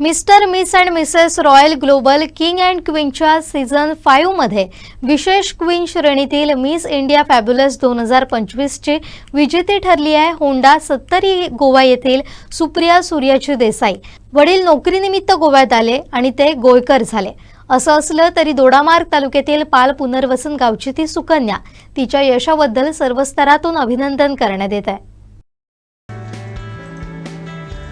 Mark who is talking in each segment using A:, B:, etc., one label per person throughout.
A: Mr Miss and Mrs royal global king and क्वीनच्या season फाईव्हमध्ये विशेष queen श्रेणीतील miss India fabulous दोन हजार पंचवीसची विजेती ठरली आहे होंडा सत्तरी गोवा येथील सुप्रिया सूर्याची देसाई. वडील नोकरीनिमित्त गोव्यात आले आणि ते गोयकर झाले. असं असलं तरी दोडामार्ग तालुक्यातील पाल पुनर्वसन गावची ती सुकन्या. तिच्या यशाबद्दल सर्व स्तरातून अभिनंदन करण्यात येत आहे.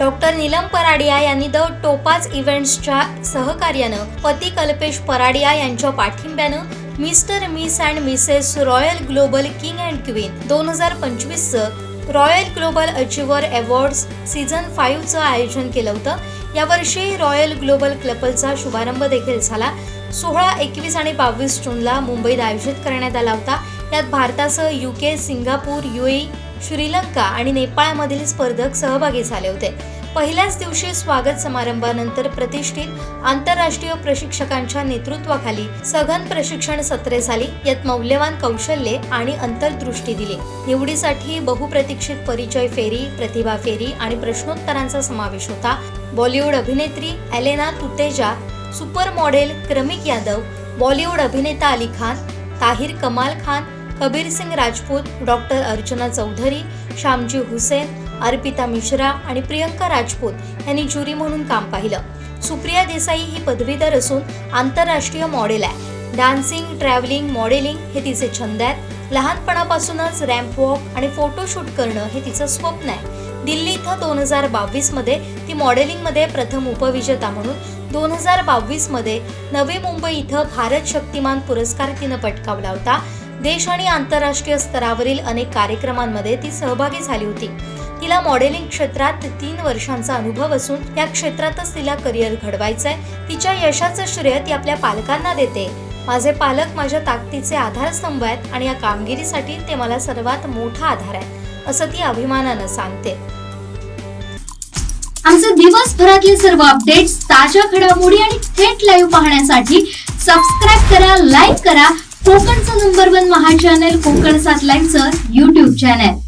A: डॉक्टर नीलम पराडिया यांनी द टोपाज इव्हेंट्सच्या सहकार्यानं पती कल्पेश पराडिया यांच्या पाठिंब्यानं Mr Miss and Mrs royal global king and queen दोन हजार पंचवीसचं royal global achiever awards season फाईव्हचं आयोजन केलं होतं. यावर्षी रॉयल ग्लोबल क्लबचा शुभारंभ देखील झाला. सोळा एकवीस आणि बावीस जूनला मुंबईत आयोजित करण्यात आला होता. यात भारतासह युके सिंगापूर युए श्रीलंका आणि नेपाळमधील स्पर्धक सहभागी झाले होते. पहिल्याच दिवशी स्वागत समारंभानंतर प्रतिष्ठित आंतरराष्ट्रीय प्रशिक्षकांच्या नेतृत्वाखाली सघन प्रशिक्षण सत्रे झाली यात मौल्यवान कौशल्ये आणि अंतर्दृष्टी दिली. निवडीसाठी बहुप्रतीक्षित परिचय फेरी प्रतिभा फेरी आणि प्रश्नोत्तरांचा समावेश होता. बॉलिवूड अभिनेत्री एलेना तुतेजा सुपर मॉडेल क्रमिक यादव बॉलिवूड अभिनेता अली खान ताहिर कमाल खान कबीर सिंग राजपूत डॉक्टर अर्चना चौधरी श्यामजी हुसेन अर्पिता मिश्रा आणि प्रियंका राजपूत यांनी ज्युरी म्हणून काम पाहिलं. सुप्रिया देसाई ही पदवीधर असून आंतरराष्ट्रीय मॉडेल आहे. डान्सिंग ट्रॅव्हलिंग मॉडेलिंग हे तिचे छंद आहेत. लहानपणापासूनच रॅम्प वॉक आणि फोटोशूट करणं हे तिचं स्वप्न आहे. दिल्ली इथं दोन हजार बावीसमध्ये ती मॉडेलिंगमध्ये प्रथम उपविजेता म्हणून दोन हजार बावीसमध्ये नवी मुंबई इथं भारत शक्तिमान पुरस्कार तिनं पटकावला होता. देश आणि आंतरराष्ट्रीय स्तरावरील अनेक कार्यक्रमांमध्ये ती सहभागी झाली होती. तिला मॉडेलिंग क्षेत्रात तीन वर्षांचा अनुभव असून या क्षेत्रातच तिला करिअर घडवायचंय. तिच्या यशाचं श्रेय ती आपल्या पालकांना देते. माझे पालक माझ्या ताकदीचे आधारस्तंभ आहेत आणि या कामगिरीसाठी ते मला सर्वात मोठा आधार आहे असं ती अभिमानानं सांगते.
B: आमचे दिवसभरातले सर्व अपडेट्स ताज्या घडामोडी आणि थेट लाईव्ह पाहण्यासाठी सबस्क्राईब करा लाईक करा. कोकणचं नंबर वन महा चॅनल कोकण सात लाईव्हचं युट्यूब चॅनल